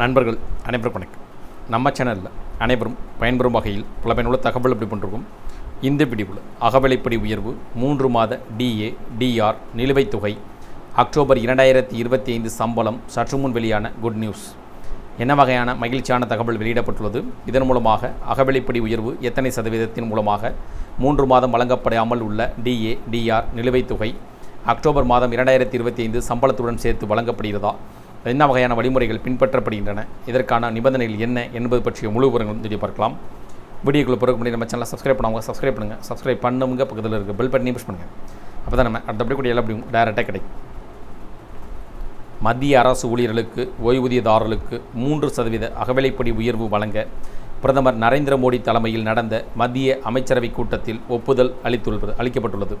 நண்பர்கள் அனைவரும் வணக்கம். நம்ம சேனலில் அனைவரும் பயன்பெறும் வகையில் பல பயனுள்ள தகவல் எப்படி பண்ணிருக்கோம் இந்த பிடிவில் அகவிலைப்படி உயர்வு மூன்று மாத டிஏ டிஆர் நிலுவைத் தொகை அக்டோபர் இரண்டாயிரத்தி இருபத்தி ஐந்து சம்பளம் சற்று முன் வெளியான குட் நியூஸ் என்ன வகையான மகிழ்ச்சியான தகவல் வெளியிடப்பட்டுள்ளது? இதன் மூலமாக அகவிலைப்படி உயர்வு எத்தனை சதவீதத்தின் மூலமாக மூன்று மாதம் வழங்கப்படாமல் உள்ள டிஏ டிஆர் நிலுவைத் தொகை அக்டோபர் மாதம் இரண்டாயிரத்தி இருபத்தி ஐந்து சம்பளத்துடன் சேர்த்து வழங்கப்படுகிறதா? என்ன வகையான வழிமுறைகள் பின்பற்றப்படுகின்றன? இதற்கான நிபந்தனைகள் என்ன? என்பது பற்றிய முழு விவரங்கள் வீடியோ பார்க்கலாம். வீடியோக்குள்ள பிறகு முன்னாடி நம்ம சேனலை சப்ஸ்கிரைப் பண்ணுவாங்க சப்ஸ்கிரைப் பண்ணுங்கள் சப்ஸ்கிரைப் பண்ணுங்க பக்கத்தில் இருக்க பெல் பட்டனையும் புஷ் பண்ணுங்கள் அப்போ தான் நம்ம அடுத்தபடி கூட எல்லாம் அப்படி டேரெக்டாக கிடைக்கும். மத்திய அரசு ஊழியர்களுக்கு ஓய்வூதியதாரர்களுக்கு மூன்று சதவீத அகவிலைப்படி உயர்வு வழங்க பிரதமர் நரேந்திர மோடி தலைமையில் நடந்த மத்திய அமைச்சரவை கூட்டத்தில் ஒப்புதல் அளித்துள்ளது அளிக்கப்பட்டுள்ளது.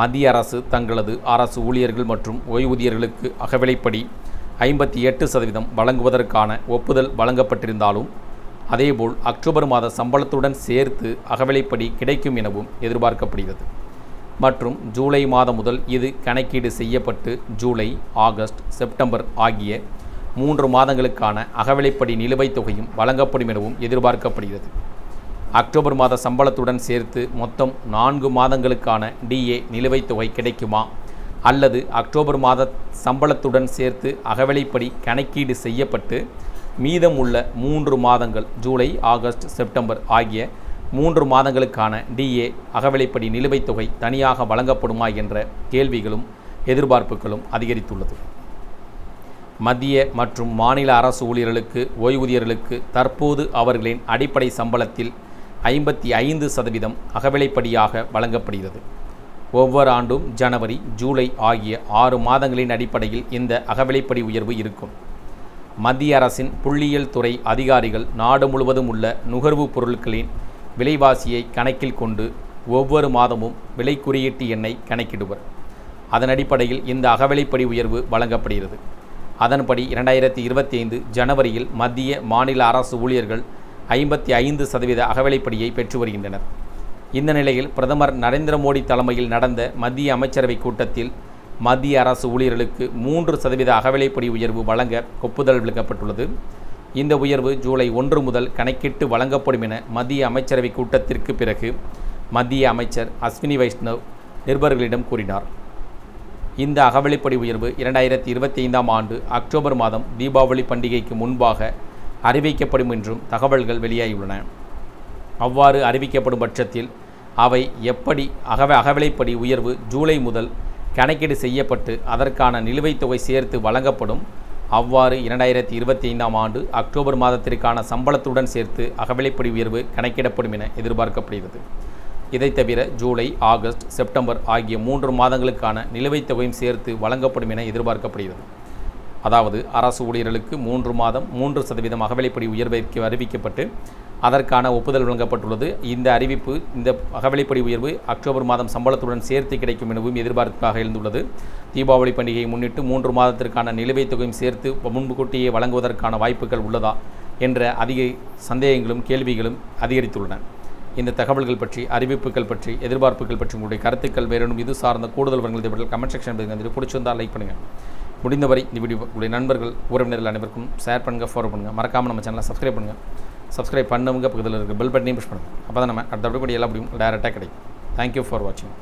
மத்திய அரசு தங்களது அரசு ஊழியர்கள் மற்றும் ஓய்வூதியர்களுக்கு அகவிலைப்படி ஐம்பத்தி எட்டு சதவீதம் வழங்குவதற்கான ஒப்புதல் வழங்கப்பட்டிருந்தாலும் அதேபோல் அக்டோபர் மாத சம்பளத்துடன் சேர்த்து அகவிலைப்படி கிடைக்கும் எனவும் எதிர்பார்க்கப்படுகிறது. மற்றும் ஜூலை மாதம் முதல் இது கணக்கீடு செய்யப்பட்டு ஜூலை ஆகஸ்ட் செப்டம்பர் ஆகிய மூன்று மாதங்களுக்கான அகவிலைப்படி நிலுவைத் தொகையும் வழங்கப்படும் எனவும் எதிர்பார்க்கப்படுகிறது. அக்டோபர் மாத சம்பளத்துடன் சேர்த்து மொத்தம் நான்கு மாதங்களுக்கான டிஏ நிலுவைத் தொகை கிடைக்குமா? அல்லது அக்டோபர் மாத சம்பளத்துடன் சேர்த்து அகவிலைப்படி கணக்கீடு செய்யப்பட்டு மீதம் உள்ள மூன்று மாதங்கள் ஜூலை ஆகஸ்ட் செப்டம்பர் ஆகிய மூன்று மாதங்களுக்கான டிஏ அகவிலைப்படி நிலுவைத் தொகை தனியாக வழங்கப்படுமா என்ற கேள்விகளும் எதிர்பார்ப்புகளும் அதிகரித்துள்ளது. மத்திய மற்றும் மாநில அரசு ஊழியர்களுக்கு ஓய்வூதியர்களுக்கு தற்போது அவர்களின் அடிப்படை சம்பளத்தில் ஐம்பத்தி ஐந்து சதவீதம் அகவிலைப்படியாக வழங்கப்படுகிறது. ஒவ்வொரு ஆண்டும் ஜனவரி ஜூலை ஆகிய ஆறு மாதங்களின் அடிப்படையில் இந்த அகவிலைப்படி உயர்வு இருக்கும். மத்திய அரசின் புள்ளியியல் துறை அதிகாரிகள் நாடு முழுவதும் உள்ள நுகர்வுப் பொருட்களின் விலைவாசியை கணக்கில் கொண்டு ஒவ்வொரு மாதமும் விலை குறியீட்டு எண்ணை கணக்கிடுவர். அதன் அடிப்படையில் இந்த அகவிலைப்படி உயர்வு வழங்கப்படுகிறது. அதன்படி இரண்டாயிரத்தி இருபத்தி ஐந்து ஜனவரியில் மத்திய மாநில அரசு ஊழியர்கள் ஐம்பத்தி ஐந்து சதவீத அகவிலைப்படியை பெற்று வருகின்றனர். இந்த நிலையில் பிரதமர் நரேந்திர மோடி தலைமையில் நடந்த மத்திய அமைச்சரவை கூட்டத்தில் மத்திய அரசு ஊழியர்களுக்கு மூன்று சதவீத அகவிலைப்படி உயர்வு வழங்க ஒப்புதல் அளிக்கப்பட்டுள்ளது இந்த உயர்வு ஜூலை ஒன்று முதல் கணக்கிட்டு வழங்கப்படும் என மத்திய அமைச்சரவை கூட்டத்திற்கு பிறகு மத்திய அமைச்சர் அஸ்வினி வைஷ்ணவ் நிருபர்களிடம் கூறினார். இந்த அகவிலைப்படி உயர்வு இரண்டாயிரத்தி இருபத்தி ஐந்தாம் ஆண்டு அக்டோபர் மாதம் தீபாவளி பண்டிகைக்கு முன்பாக அறிவிக்கப்படும் என்றும் தகவல்கள் வெளியாகியுள்ளன. அவ்வாறு அறிவிக்கப்படும் பட்சத்தில் அவை எப்படி அகவ அகவிலைப்படி உயர்வு ஜூலை முதல் கணக்கீடு செய்யப்பட்டு அதற்கான நிலுவைத் தொகை சேர்த்து வழங்கப்படும் அவ்வாறு இரண்டாயிரத்தி இருபத்தி ஐந்தாம் ஆண்டு அக்டோபர் மாதத்திற்கான சம்பளத்துடன் சேர்த்து அகவிலைப்படி உயர்வு கணக்கிடப்படும் என எதிர்பார்க்கப்படுகிறது. இதை தவிர ஜூலை ஆகஸ்ட் செப்டம்பர் ஆகிய மூன்று மாதங்களுக்கான நிலுவைத் தொகையும் சேர்த்து வழங்கப்படும் என எதிர்பார்க்கப்படுகிறது. அதாவது அரசு ஊழியர்களுக்கு மூன்று மாதம் மூன்று சதவீதம் அகவிலைப்படி உயர்வைக்கு அறிவிக்கப்பட்டு அதற்கான ஒப்புதல் வழங்கப்பட்டுள்ளது. இந்த அறிவிப்பு இந்த அகவலைப்படி உயர்வு அக்டோபர் மாதம் சம்பளத்துடன் சேர்த்து கிடைக்கும் எனவும் எதிர்பார்ப்பாக எழுந்துள்ளது. தீபாவளி பண்டிகையை முன்னிட்டு மூன்று மாதத்திற்கான நிலுவைத் தொகையும் சேர்த்து முன்கூட்டியே வழங்குவதற்கான வாய்ப்புகள் உள்ளதா என்ற அதிக சந்தேகங்களும் கேள்விகளும் அதிகரித்துள்ளன. இந்த தகவல்கள் பற்றி அறிவிப்புகள் பற்றி எதிர்பார்ப்புகள் பற்றி உங்களுடைய கருத்துக்கள் வேறொன்றும் இது சார்ந்த கூடுதல் விவரங்கள் இவர்கள் கமெண்ட் செக்ஷன் பதிவு பிடிச்சிருந்தால் லைக் பண்ணுங்கள் முடிந்தவரை இந்த வீடியோ உங்களுடைய நண்பர்கள் உறவினர்கள் அனைவருக்கும் ஷேர் பண்ணுங்கள் ஃபாலோ பண்ணுங்கள் மறக்காமல் நம்ம சேனலை சப்ஸ்கிரைப் பண்ணுங்கள் சப்ஸ்கிரைப் பண்ணுங்க பக்கத்தில் இருக்க பெல் பட்டனையும் புஷ் பண்ணுங்கள் அப்போ தான் நம்ம அடுத்த கூட எல்லா முடியும் டேரெக்டாக கிடைக்கும். தேங்க்யூ ஃபார் வாட்சிங்